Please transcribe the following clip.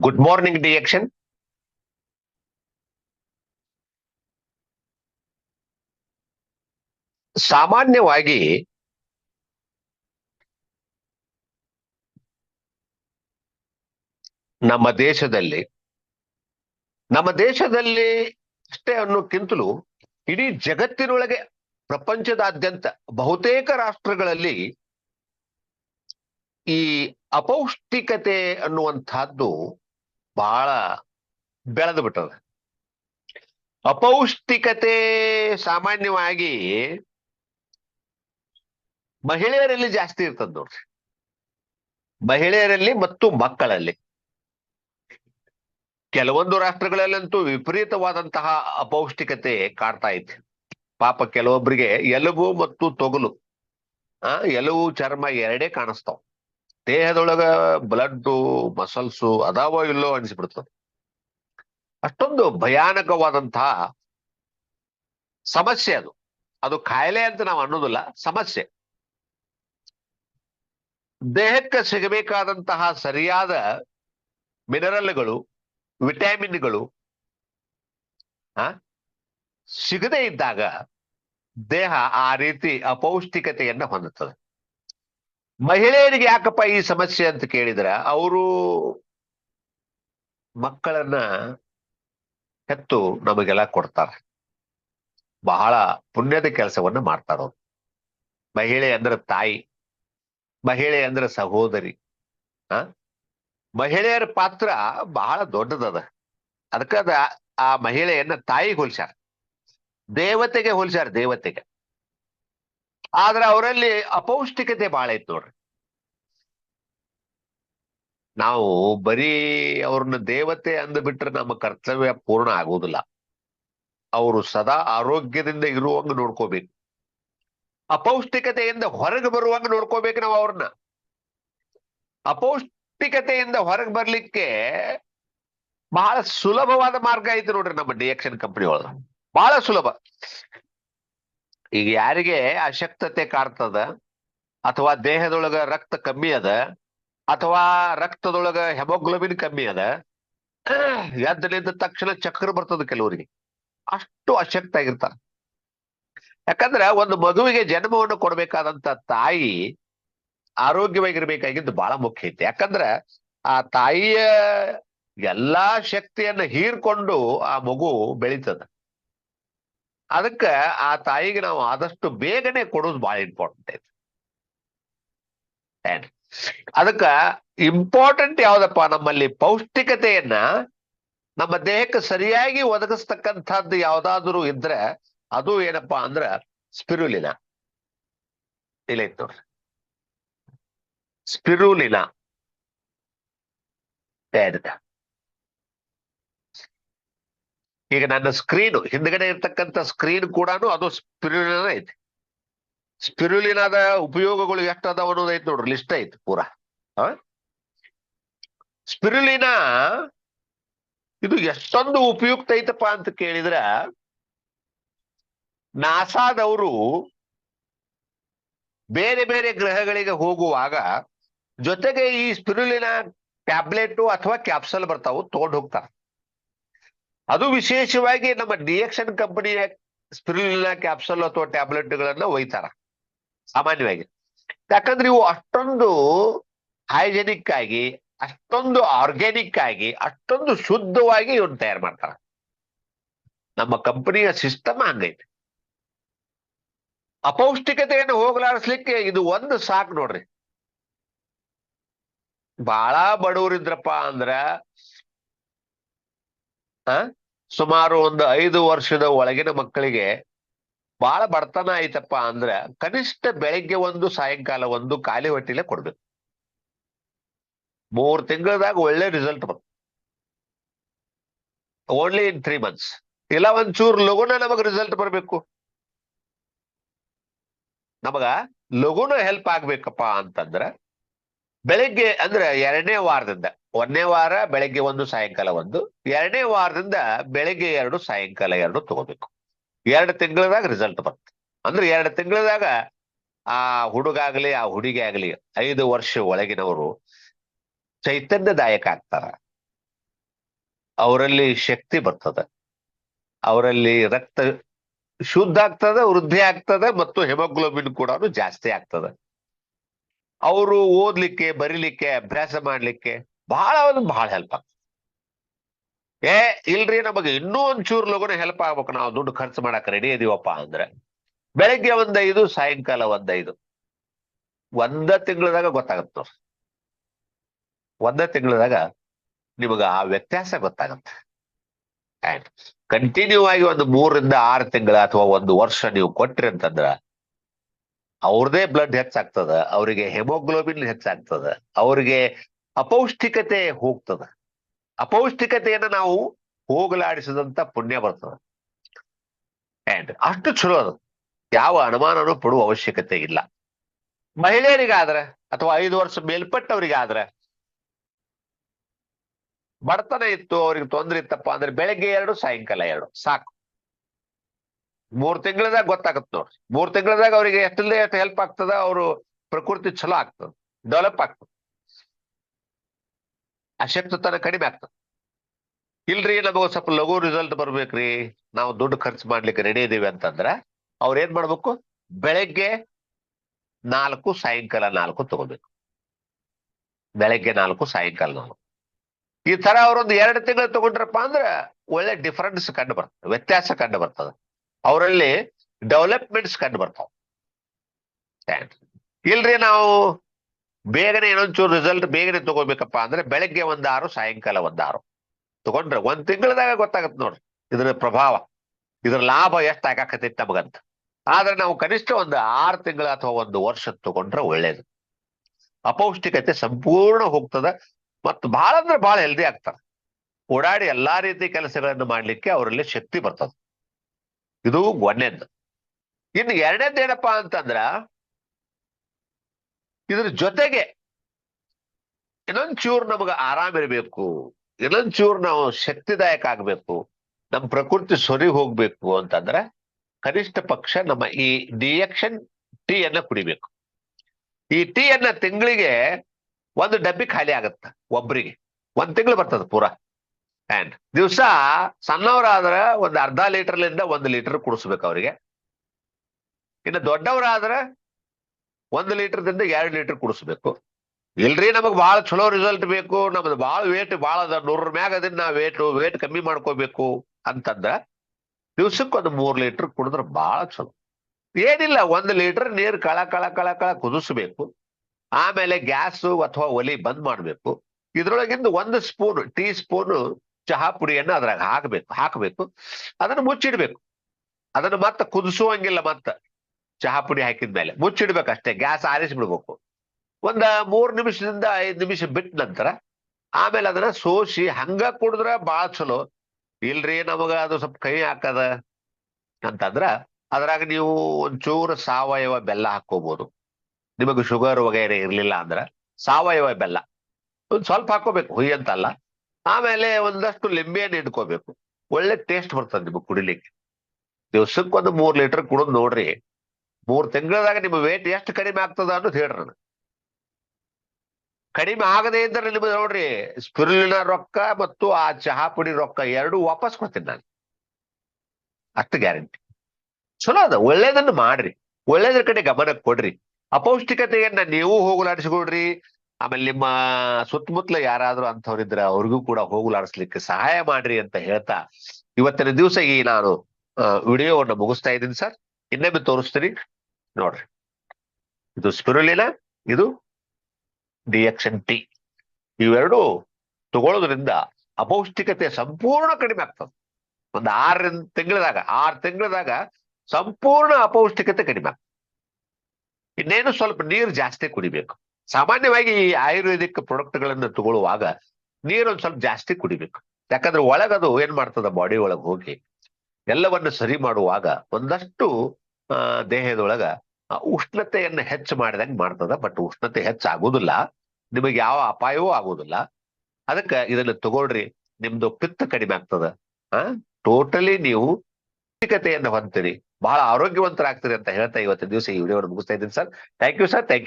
Good morning ಡಿಯಕ್ಷನ್ ಸಾಮಾನ್ಯವಾಗಿ ನಮ್ಮ ದೇಶದಲ್ಲಿ ನಮ್ಮ ದೇಶದಲ್ಲಿ ಅಷ್ಟೇ ಅನ್ನೋಕ್ಕಿಂತಲೂ ಇಡೀ ಜಗತ್ತಿನೊಳಗೆ ಪ್ರಪಂಚದಾದ್ಯಂತ ಬಹುತೇಕ ರಾಷ್ಟ್ರಗಳಲ್ಲಿ ಈ ಅಪೌಷ್ಟಿಕತೆ ಅನ್ನುವಂಥದ್ದು ಬಹಳ ಬೆಳೆದು ಬಿಟ್ಟದ. ಅಪೌಷ್ಟಿಕತೆ ಸಾಮಾನ್ಯವಾಗಿ ಮಹಿಳೆಯರಲ್ಲಿ ಜಾಸ್ತಿ ಇರ್ತದ ನೋಡ್ರಿ. ಮಹಿಳೆಯರಲ್ಲಿ ಮತ್ತು ಮಕ್ಕಳಲ್ಲಿ. ಕೆಲವೊಂದು ರಾಷ್ಟ್ರಗಳಲ್ಲಂತೂ ವಿಪರೀತವಾದಂತಹ ಅಪೌಷ್ಟಿಕತೆ ಕಾಡ್ತಾ ಐತಿ ಪಾಪ ಕೆಲವೊಬ್ಬರಿಗೆ ಎಲುಬು ಮತ್ತು ತೊಗಲು, ಆ, ಎಲುಬು ಚರ್ಮ ಎರಡೇ ಕಾಣಿಸ್ತಾವ. ದೇಹದೊಳಗ ಬ್ಲಡ್ ಮಸಲ್ಸು ಅದಾವೋ ಇಲ್ಲೋ ಅನಿಸ್ಬಿಡ್ತದೆ ಅಷ್ಟೊಂದು ಭಯಾನಕವಾದಂತಹ ಸಮಸ್ಯೆ ಅದು. ಅದು ಕಾಯಿಲೆ ಅಂತ ನಾವು ಅನ್ನೋದಿಲ್ಲ, ಸಮಸ್ಯೆ. ದೇಹಕ್ಕೆ ಸಿಗಬೇಕಾದಂತಹ ಸರಿಯಾದ ಮಿನರಲ್ಗಳು ವಿಟಮಿನ್ಗಳು ಆ, ಸಿಗದೇ ಇದ್ದಾಗ ದೇಹ ಆ ರೀತಿ ಅಪೌಷ್ಟಿಕತೆಯನ್ನ ಹೊಂದುತ್ತದೆ. ಮಹಿಳೆಯರಿಗೆ ಯಾಕಪ್ಪ ಈ ಸಮಸ್ಯೆ ಅಂತ ಕೇಳಿದ್ರ? ಅವರು ಮಕ್ಕಳನ್ನ ಹೆತ್ತು ನಮಗೆಲ್ಲ ಕೊಡ್ತಾರೆ. ಬಹಳ ಪುಣ್ಯದ ಕೆಲಸವನ್ನ ಮಾಡ್ತಾರ ಮಹಿಳೆ ಅಂದ್ರೆ ತಾಯಿ, ಮಹಿಳೆ ಅಂದ್ರೆ ಸಹೋದರಿ, ಆ? ಮಹಿಳೆಯರ ಪಾತ್ರ ಬಹಳ ದೊಡ್ಡದದ. ಅದಕ್ಕದ ಆ ಮಹಿಳೆಯನ್ನ ತಾಯಿಗೆ ಹೋಲ್ಸ್ಯಾರ. ದೇವತೆಗೆ ಹೋಲ್ಸ್ಯಾರ ದೇವತೆಗೆ. ಆದ್ರೆ ಅವರಲ್ಲಿ ಅಪೌಷ್ಟಿಕತೆ ಬಹಳ ಇತ್ತು ನೋಡ್ರಿ. ನಾವು ಬರೀ ಅವ್ರನ್ನ ದೇವತೆ ಅಂದ್ಬಿಟ್ರೆ ನಮ್ಮ ಕರ್ತವ್ಯ ಪೂರ್ಣ ಆಗೋದಿಲ್ಲ ಅವರು ಸದಾ ಆರೋಗ್ಯದಿಂದ ಇರುವಂಗ ನೋಡ್ಕೋಬೇಕು. ಅಪೌಷ್ಟಿಕತೆಯಿಂದ ಹೊರಗೆ ಬರುವಂಗ ನೋಡ್ಕೋಬೇಕು ನಾವು ಅವ್ರನ್ನ. ಅಪೌಷ್ಟಿಕತೆಯಿಂದ ಹೊರಗೆ ಬರ್ಲಿಕ್ಕೆ ಬಹಳ ಸುಲಭವಾದ ಮಾರ್ಗ ಐತಿ ನೋಡ್ರಿ ನಮ್ಮ ಡಿಎಕ್ಷನ್ ಕಂಪನಿ ಒಳಗ ಬಹಳ ಸುಲಭ. ಈಗ ಯಾರಿಗೆ ಅಶಕ್ತತೆ ಕಾಡ್ತದ ಅಥವಾ ದೇಹದೊಳಗ ರಕ್ತ ಕಮ್ಮಿ ಅದ? ಅಥವಾ ರಕ್ತದೊಳಗ ಹೆಮೋಗ್ಲೋಬಿನ್ ಕಮ್ಮಿ ಅದ? ಎದ್ದಲಿದ್ದ ತಕ್ಷಣ ಚಕ್ರ ಬರ್ತದ ಕೆಲವರಿಗೆ. ಅಷ್ಟು ಅಶಕ್ತ ಆಗಿರ್ತಾರ. ಯಾಕಂದ್ರ ಒಂದು ಮಗುವಿಗೆ ಜನ್ಮವನ್ನು ಕೊಡ್ಬೇಕಾದಂತ ತಾಯಿ ಆರೋಗ್ಯವಾಗಿರ್ಬೇಕಾಗಿದ್ದು ಬಹಳ ಮುಖ್ಯ ಐತಿ. ಯಾಕಂದ್ರ ಆ ತಾಯಿಯ ಎಲ್ಲಾ ಶಕ್ತಿಯನ್ನ ಹೀರ್ಕೊಂಡು ಆ ಮಗು ಬೆಳೀತದ. ಅದಕ್ಕ ಆ ತಾಯಿಗೆ ನಾವು ಆದಷ್ಟು ಬೇಗನೆ ಕೊಡೋದು ಬಹಳ ಇಂಪಾರ್ಟೆಂಟ್ ಐತಿ ಅದಕ್ಕ ಇಂಪಾರ್ಟೆಂಟ್ ಯಾವ್ದಪ್ಪ ನಮ್ಮಲ್ಲಿ? ಪೌಷ್ಟಿಕತೆಯನ್ನ ನಮ್ಮ ದೇಹಕ್ಕೆ ಸರಿಯಾಗಿ ಒದಗಿಸ್ತಕ್ಕಂಥದ್ದು ಯಾವ್ದಾದ್ರು ಇದ್ರೆ ಅದು ಏನಪ್ಪಾ ಅಂದ್ರ ಸ್ಪಿರುಲಿನ. ಇಲ್ಲ ಇತ್ತು ನೋಡ್ರಿ. ಸ್ಪಿರುಲಿನ. ಈಗ ನನ್ನ ಸ್ಕ್ರೀನ್ ಹಿಂದ್ಗಡೆ ಇರ್ತಕ್ಕಂಥ ಸ್ಕ್ರೀನ್ ಕೂಡ ಅದು ಸ್ಪಿರುಲಿನ ಐತಿ. ಸ್ಪಿರುಲಿನಾದ ಉಪಯೋಗಗಳು ಎಷ್ಟು ಅದಾವ ಅನ್ನೋದು ನೋಡ್ರಿ ಲಿಸ್ಟ್ ಐತಿ ಪೂರಾ. ಸ್ಪಿರುಲಿನ ಇದು ಎಷ್ಟೊಂದು ಉಪಯುಕ್ತ ಐತಪ್ಪ ಅಂತ ಕೇಳಿದ್ರ, ನಾಸಾದವರು ಬೇರೆ ಬೇರೆ ಗ್ರಹಗಳಿಗೆ ಹೋಗುವಾಗ ಜೊತೆಗೆ ಈ ಸ್ಪಿರುಲಿನ ಟ್ಯಾಬ್ಲೆಟ್ ಅಥವಾ ಕ್ಯಾಪ್ಸಲ್ ಬರ್ತಾವು, ತಗೊಂಡು ಹೋಗ್ತಾರ. ಅದು ವಿಶೇಷವಾಗಿ ನಮ್ಮ ಡಿಎಕ್ಷನ್ ಕಂಪನಿಯ ಸ್ಪಿರುಲಿನ ಕ್ಯಾಪ್ಸಲ್ ಅಥವಾ ಟ್ಯಾಬ್ಲೆಟ್ಗಳನ್ನ ಒಯ್ತಾರ, ಸಾಮಾನ್ಯವಾಗಿ. ಯಾಕಂದ್ರೆ ಇವು ಅಷ್ಟೊಂದು ಹೈಜೆನಿಕ್ ಆಗಿ, ಅಷ್ಟೊಂದು ಆರ್ಗ್ಯಾನಿಕ್ ಆಗಿ, ಅಷ್ಟೊಂದು ಶುದ್ಧವಾಗಿ ಇವನ್ ತಯಾರು ಮಾಡ್ತಾರ. ನಮ್ಮ ಕಂಪನಿಯ ಸಿಸ್ಟಮ್ ಹಂಗೈತೆ. ಅಪೌಷ್ಟಿಕತೆಯನ್ನು ಹೋಗಲಾಡಿಸ್ಲಿಕ್ಕೆ ಇದು ಒಂದು ಸಾಕು ನೋಡ್ರಿ. ಬಹಳ ಬಡವರಿದ್ರಪ್ಪ ಅಂದ್ರ ಸುಮಾರು ಒಂದು ಐದು ವರ್ಷದ ಒಳಗಿನ ಮಕ್ಕಳಿಗೆ ಬಹಳ ಬಡತನ ಐತಪ್ಪ ಅಂದ್ರ ಕನಿಷ್ಠ ಬೆಳಿಗ್ಗೆ ಒಂದು, ಸಾಯಂಕಾಲ ಒಂದು ಖಾಲಿ ಹೊಟ್ಟಿಲೆ ಕೊಡ್ಬೇಕು. ಮೂರ್ ತಿಂಗಳದಾಗ ಒಳ್ಳೆ ರಿಸಲ್ಟ್ ಬಂತು ಓನ್ಲಿ ಇನ್ ತ್ರೀ ಮಂತ್ಸ್ ಇಲ್ಲ ಒಂಚೂರು ಲಘುನ ನಮಗ್ ರಿಸಲ್ಟ್ ಬರ್ಬೇಕು. ನಮಗ ಲಘುನ ಹೆಲ್ಪ್ ಆಗ್ಬೇಕಪ್ಪ ಅಂತಂದ್ರ ಬೆಳಿಗ್ಗೆ ಅಂದ್ರೆ ಎರಡನೇ ವಾರದಿಂದ, ಒಂದನೇ ವಾರ ಬೆಳಗ್ಗೆ ಒಂದು, ಸಾಯಂಕಾಲ ಒಂದು, ಎರಡನೇ ವಾರದಿಂದ ಬೆಳಗ್ಗೆ ಎರಡು, ಸಾಯಂಕಾಲ ಎರಡು ತಗೋಬೇಕು. ಎರಡು ತಿಂಗಳದಾಗ ರಿಸಲ್ಟ್ ಬರುತ್ತೆ. ಅಂದ್ರೆ ಎರಡು ತಿಂಗಳದಾಗ ಆ ಹುಡುಗಾಗ್ಲಿ ಆ ಹುಡುಗಿ ಆಗ್ಲಿ ಐದು ವರ್ಷ ಒಳಗಿನವರು ಚೈತನ್ಯದಾಯಕ ಆಗ್ತಾರ ಅವರಲ್ಲಿ ಶಕ್ತಿ ಬರ್ತದ. ಅವರಲ್ಲಿ ರಕ್ತ ಶುದ್ಧ ಆಗ್ತದ, ವೃದ್ಧಿ ಆಗ್ತದ ಮತ್ತು ಹೆಮೋಗ್ಲೋಬಿನ್ ಕೂಡ ಜಾಸ್ತಿ ಆಗ್ತದೆ. ಅವರು ಓದ್ಲಿಕ್ಕೆ, ಬರೀಲಿಕ್ಕೆ, ಅಭ್ಯಾಸ ಮಾಡ್ಲಿಕ್ಕೆ ಬಹಳ ಒಂದು ಬಹಳ ಹೆಲ್ಪ್ ಆಗ್ತದೆ. ಏ, ಇಲ್ರಿ ನಮಗೆ ಇನ್ನೂ ಒಂಚೂರು ಲಗುನ ಹೆಲ್ಪ್ ಆಗ್ಬೇಕು. ನಾವು ದುಡ್ಡು ಖರ್ಚು ಮಾಡಕ್ ರೆಡಿ ಇದೀವಪ್ಪ ಅಂದ್ರೆ ಬೆಳಿಗ್ಗೆ ಒಂದೈದು ಸಾಯಂಕಾಲ ಒಂದೈದು ಒಂದ ತಿಂಗಳದಾಗ ಗೊತ್ತಾಗತ್ತ ಒಂದ ತಿಂಗಳದಾಗ ನಿಮಗ ಆ ವ್ಯತ್ಯಾಸ ಗೊತ್ತಾಗತ್ತೆ. ಕಂಟಿನ್ಯೂ ಆಗಿ ಒಂದು ಮೂರರಿಂದ ಆರು ತಿಂಗಳ ಅಥವಾ ಒಂದು ವರ್ಷ ನೀವು ಕೊಟ್ರಿ ಅಂತಂದ್ರ ಅವ್ರದೇ ಬ್ಲಡ್ ಹೆಚ್ಚಾಗ್ತದ, ಅವರಿಗೆ ಹೆಮೋಗ್ಲೋಬಿನ್ ಹೆಚ್ಚಾಗ್ತದ, ಅವರಿಗೆ ಅಪೌಷ್ಟಿಕತೆ ಹೋಗ್ತದ. ಅಪೌಷ್ಟಿಕತೆಯನ್ನ ನಾವು ಹೋಗಲಾಡಿಸಿದಂತ ಪುಣ್ಯ ಬರ್ತದ. ಅಂಡ್ ಅಷ್ಟು ಚಲೋ ಅದು. ಯಾವ ಅನುಮಾನನೂ ಪಡುವ ಅವಶ್ಯಕತೆ ಇಲ್ಲ. ಮಹಿಳೆಯರಿಗಾದ್ರೆ ಅಥವಾ ಐದು ವರ್ಷ ಮೇಲ್ಪಟ್ಟವರಿಗಾದ್ರೆ ಬಡತನ ಇತ್ತು, ಅವ್ರಿಗೆ ತೊಂದರೆ ಇತ್ತಪ್ಪ ಅಂದ್ರೆ ಬೆಳಗ್ಗೆ ಎರಡು, ಸಾಯಂಕಾಲ ಎರಡು, ಸಾಕು. ಮೂರ್ ತಿಂಗಳದಾಗ ಗೊತ್ತಾಗತ್ ನೋಡ್ರಿ. ಮೂರ್ ತಿಂಗಳದಾಗ ಅವ್ರಿಗೆ ಎಷ್ಟಲ್ಲೇ ಎಷ್ಟು ಹೆಲ್ಪ್ ಆಗ್ತದ, ಅವರು ಪ್ರಕೃತಿ ಚಲೋ ಆಗ್ತದ ಡೆವಲಪ್ ಆಗ್ತದ. ಅಶಕ್ತತನ ಕಡಿಮೆ ಆಗ್ತದ. ಇಲ್ರಿ, ನಮಗ ಸ್ವಲ್ಪ ಲಘು ರಿಸಲ್ಟ್ ಬರ್ಬೇಕ್ರಿ. ನಾವು ದುಡ್ಡು ಖರ್ಚು ಮಾಡ್ಲಿಕ್ಕೆ ರೆಡಿ ಇದೀವಿ ಅಂತಂದ್ರ, ಅವ್ರ ಏನ್ ಮಾಡ್ಬೇಕು? ಬೆಳಗ್ಗೆ ನಾಲ್ಕು, ಸಾಯಂಕಾಲ ನಾಲ್ಕು ತಗೋಬೇಕು. ಬೆಳಗ್ಗೆ ನಾಲ್ಕು, ಸಾಯಂಕಾಲ ನಾಲ್ಕು. ಈ ತರ ಅವ್ರೊಂದು ಎರಡು ತಿಂಗಳು ತಗೊಂಡ್ರಪ್ಪ ಅಂದ್ರ ಒಳ್ಳೆ ಡಿಫರೆನ್ಸ್ ಕಂಡು ಬರ್ತದೆ ವ್ಯತ್ಯಾಸ ಕಂಡು ಬರ್ತದೆ ಅವರಲ್ಲಿ ಡೆವಲಪ್ಮೆಂಟ್ಸ್ ಕಂಡು ಬರ್ತಾವ ಇಲ್ರಿ ನಾವು ಬೇಗನೆ ಏನೊಂಚೂರು ರಿಸಲ್ಟ್ ಬೇಗನೆ ತಗೋಬೇಕಪ್ಪ ಅಂದ್ರೆ ಬೆಳಗ್ಗೆ ಒಂದಾರು, ಸಾಯಂಕಾಲ ಒಂದಾರು. ತಗೊಂಡ್ರೆ ಒಂದ್ ತಿಂಗಳದಾಗ ಗೊತ್ತಾಗತ್ತೆ ನೋಡ್ರಿ ಇದ್ರ ಪ್ರಭಾವ. ಇದ್ರ ಲಾಭ ಎಷ್ಟು ಆಗಾಕತ್ತೈತಿ ನಮಗಂತ. ಆದ್ರೆ ನಾವು ಕನಿಷ್ಠ ಒಂದು ಆರು ತಿಂಗಳ ಅಥವಾ ಒಂದು ವರ್ಷ ತಗೊಂಡ್ರೆ ಒಳ್ಳೇದು. ಅಪೌಷ್ಟಿಕತೆ ಸಂಪೂರ್ಣ ಹೋಗ್ತದ ಮತ್ತು ಬಹಳ ಅಂದ್ರೆ ಬಹಳ ಹೆಲ್ದಿ ಆಗ್ತಾರೆ ಓಡಾಡಿ ಎಲ್ಲಾ ರೀತಿ ಕೆಲಸಗಳನ್ನು ಮಾಡ್ಲಿಕ್ಕೆ ಅವರಲ್ಲಿ ಶಕ್ತಿ ಬರ್ತದೆ. ಇದು ಒಂದನೇದ್ದು ಇನ್ನು ಎರಡನೇದ್ದು ಏನಪ್ಪಾ ಅಂತಂದ್ರ, ಇದ್ರ ಜೊತೆಗೆ ಇನ್ನೊಂಚೂರು ನಮಗ ಆರಾಮ್ ಇರಬೇಕು, ಇನ್ನೊಂಚೂರು ನಾವು ಶಕ್ತಿದಾಯಕ ಆಗ್ಬೇಕು, ನಮ್ಮ ಪ್ರಕೃತಿ ಸೊರಿ ಹೋಗ್ಬೇಕು ಅಂತಂದ್ರೆ ಕನಿಷ್ಠ ಪಕ್ಷ ನಮ್ಮ ಈ ಡಿಯಕ್ಷನ್ ಟೀ ಅನ್ನ ಕುಡಿಬೇಕು. ಈ ಟೀ ಅನ್ನ ತಿಂಗಳಿಗೆ ಒಂದು ಡಬ್ಬಿ ಖಾಲಿ ಆಗತ್ತ ಒಬ್ರಿಗೆ. ಒಂದ್ ತಿಂಗಳು ಬರ್ತದ ಪೂರಾ. ಅಂಡ್ ದಿವಸ ಸಣ್ಣವರಾದ್ರ ಒಂದು ಅರ್ಧ ಲೀಟರ್ಲಿಂದ ಒಂದು ಲೀಟರ್ ಕುಡಿಸ್ಬೇಕು ಅವರಿಗೆ. ಇನ್ನು ದೊಡ್ಡವರಾದ್ರೆ ಒಂದು ಲೀಟರ್ದಿಂದ ಎರಡು ಲೀಟರ್ ಕುಡಿಸ್ಬೇಕು. ಇಲ್ರಿ ನಮಗೆ ಭಾಳ ಚಲೋ ರಿಸಲ್ಟ್ ಬೇಕು, ನಮ್ದು ಭಾಳ ವೇಟ್ ಭಾಳ ಅದ ನೂರ ಮ್ಯಾಗ ಅದನ್ನ ನಾ ವೇಟ್ ವೇಟ್ ಕಮ್ಮಿ ಮಾಡ್ಕೋಬೇಕು ಅಂತಂದ್ರ ದಿವ್ಸಕ್ಕೆ ಒಂದು ಮೂರ್ ಲೀಟರ್ ಕುಡಿದ್ರೆ ಭಾಳ ಚಲೋ ಏನಿಲ್ಲ, ಒಂದ್ ಲೀಟರ್ ನೀರು ಕಳ ಕಳ ಕಳ ಕಳ ಕುದಿಸ್ಬೇಕು. ಆಮೇಲೆ ಗ್ಯಾಸು ಅಥವಾ ಒಲಿ ಬಂದ್ ಮಾಡಬೇಕು. ಇದ್ರೊಳಗಿಂದ ಒಂದು ಸ್ಪೂನ್, ಟೀ ಸ್ಪೂನ್ ಚಹಾ ಪುಡಿಯನ್ನ ಅದ್ರಾಗ ಹಾಕಬೇಕು ಹಾಕಬೇಕು. ಅದನ್ನ ಮುಚ್ಚಿಡ್ಬೇಕು. ಅದನ್ನ ಮತ್ತೆ ಕುದಿಸುವಂಗಿಲ್ಲ ಮತ್ತೆ ಚಹಾ ಪುಡಿ ಹಾಕಿದ್ಮೇಲೆ ಮುಚ್ಚಿಡ್ಬೇಕು ಅಷ್ಟೇ, ಗ್ಯಾಸ್ ಆರಿಸ್ಬಿಡ್ಬೇಕು. ಒಂದ ಮೂರ್ ನಿಮಿಷದಿಂದ ಐದು ನಿಮಿಷ ಬಿಟ್ಟ ನಂತರ ಆಮೇಲೆ ಅದನ್ನ ಸೋಸಿ ಹಂಗ ಕುಡಿದ್ರ ಬಾಳ ಚಲೋ. ಇಲ್ರಿ ನಮಗ ಅದು ಸ್ವಲ್ಪ ಕೈ ಹಾಕದ ಅಂತಂದ್ರ ಅದ್ರಾಗ ನೀವು ಒಂಚೂರು ಸಾವಯವ ಬೆಲ್ಲ ಹಾಕೋಬಹುದು ನಿಮಗೆ ಶುಗರ್ ವಗೈರೆ ಇರ್ಲಿಲ್ಲ ಅಂದ್ರ ಸಾವಯವ ಬೆಲ್ಲ. ಒಂದ್ ಸ್ವಲ್ಪ ಹಾಕೋಬೇಕು ಹುಯ್ ಅಂತಲ್ಲ ಆಮೇಲೆ ಒಂದಷ್ಟು ಲಿಂಬೆಯನ್ನು ಇಟ್ಕೋಬೇಕು. ಒಳ್ಳೆ ಟೇಸ್ಟ್ ಬರ್ತದೆ ನಿಮಗೆ ಕುಡಿಲಿಕ್ಕೆ. ದಿವ್ಸಕ್ಕೆ ಒಂದು ಮೂರ್ ಲೀಟರ್ ಕುಡಿದ್ ನೋಡ್ರಿ, ಮೂರ್ ತಿಂಗಳದಾಗ ನಿಮ್ಮ ವೇಟ್ ಎಷ್ಟು ಕಡಿಮೆ ಆಗ್ತದ ಅನ್ನೋದು ಹೇಳ್ರಿ ನಾನು. ಕಡಿಮೆ ಆಗದೆ ಇದ್ರೆ ನಿಮಗೆ ನೋಡ್ರಿ ಸ್ಪಿರುಲಿನ ರೊಕ್ಕ ಮತ್ತು ಆ ಚಹಾ ಪುಡಿ ರೊಕ್ಕ ಎರಡು ವಾಪಸ್ ಕೊಡ್ತೀನಿ ನಾನು. ಅಷ್ಟು ಗ್ಯಾರಂಟಿ ಚಲೋ ಅದ, ಒಳ್ಳೇದನ್ನು ಮಾಡ್ರಿ. ಒಳ್ಳೇದ್ರ ಕಡೆ ಗಮನ ಕೊಡ್ರಿ. ಅಪೌಷ್ಟಿಕತೆಯನ್ನ ನೀವು ಹೋಗಲಾಡಿಸ್ಕೊಡ್ರಿ ಆಮೇಲೆ ನಿಮ್ಮ ಸುತ್ತಮುತ್ತಲ ಯಾರಾದ್ರೂ ಅಂಥವ್ರಿದ್ರೆ ಅವ್ರಿಗೂ ಕೂಡ ಹೋಗಲಾಡಿಸ್ಲಿಕ್ಕೆ ಸಹಾಯ ಮಾಡ್ರಿ ಅಂತ ಹೇಳ್ತಾ ಇವತ್ತಿನ ದಿವಸ ಈ ನಾನು ವಿಡಿಯೋವನ್ನು ಮುಗಿಸ್ತಾ ಇದ್ದೀನಿ ಸರ್. ಇನ್ನೊಮ್ಮೆ ತೋರಿಸ್ತೀನಿ. ನೋಡ್ರಿ. ಇದು ಸ್ಪಿರುಲಿನ, ಇದು ಡಿಎಕ್ಷನ್ ಟಿ. ಇವೆರಡು ತಗೊಳ್ಳೋದ್ರಿಂದ ಅಪೌಷ್ಟಿಕತೆ ಸಂಪೂರ್ಣ ಕಡಿಮೆ ಆಗ್ತದೆ. ಒಂದು ಆರರಿಂದ ತಿಂಗಳದಾಗ, ಆರು ತಿಂಗಳದಾಗ ಸಂಪೂರ್ಣ ಅಪೌಷ್ಟಿಕತೆ ಕಡಿಮೆ ಆಗ್ತದೆ. ಇನ್ನೇನು ಸ್ವಲ್ಪ ನೀರು ಜಾಸ್ತಿ ಕುಡಿಬೇಕು. ಸಾಮಾನ್ಯವಾಗಿ ಈ ಆಯುರ್ವೇದಿಕ್ ಪ್ರಾಡಕ್ಟ್ಗಳನ್ನು ತಗೊಳ್ಳುವಾಗ ನೀರೊಂದು ಸ್ವಲ್ಪ ಜಾಸ್ತಿ ಕುಡಿಬೇಕು. ಯಾಕಂದ್ರೆ ಒಳಗದು ಏನ್ ಮಾಡ್ತದ ಬಾಡಿ ಒಳಗೆ ಹೋಗಿ ಎಲ್ಲವನ್ನು ಸರಿ ಮಾಡುವಾಗ ಒಂದಷ್ಟು, ಆ, ದೇಹದೊಳಗ ಉಷ್ಣತೆಯನ್ನ ಹೆಚ್ಚು ಮಾಡಿದಂಗೆ ಮಾಡ್ತದ. ಬಟ್ ಉಷ್ಣತೆ ಹೆಚ್ಚ ಆಗುದಿಲ್ಲ ನಿಮಗೆ ಯಾವ ಅಪಾಯವೂ ಆಗುದಿಲ್ಲ. ಅದಕ್ಕೆ ಇದನ್ನ ತಗೊಳ್ರಿ. ನಿಮ್ದು ಪಿತ್ತ ಕಡಿಮೆ ಆಗ್ತದ. ಆ, ಟೋಟಲಿ ನೀವು ಹೊಂತೀರಿ ಬಹಳ ಆರೋಗ್ಯವಂತರಾಗ್ತೀರಿ ಅಂತ ಹೇಳ್ತಾ ಇವತ್ತಿನ ದಿವಸ ಈ ವಿಡಿಯೋವನ್ನು ಮುಗಿಸ್ತಾ ಇದ್ದೀನಿ sir. Thank you sir. Thank you.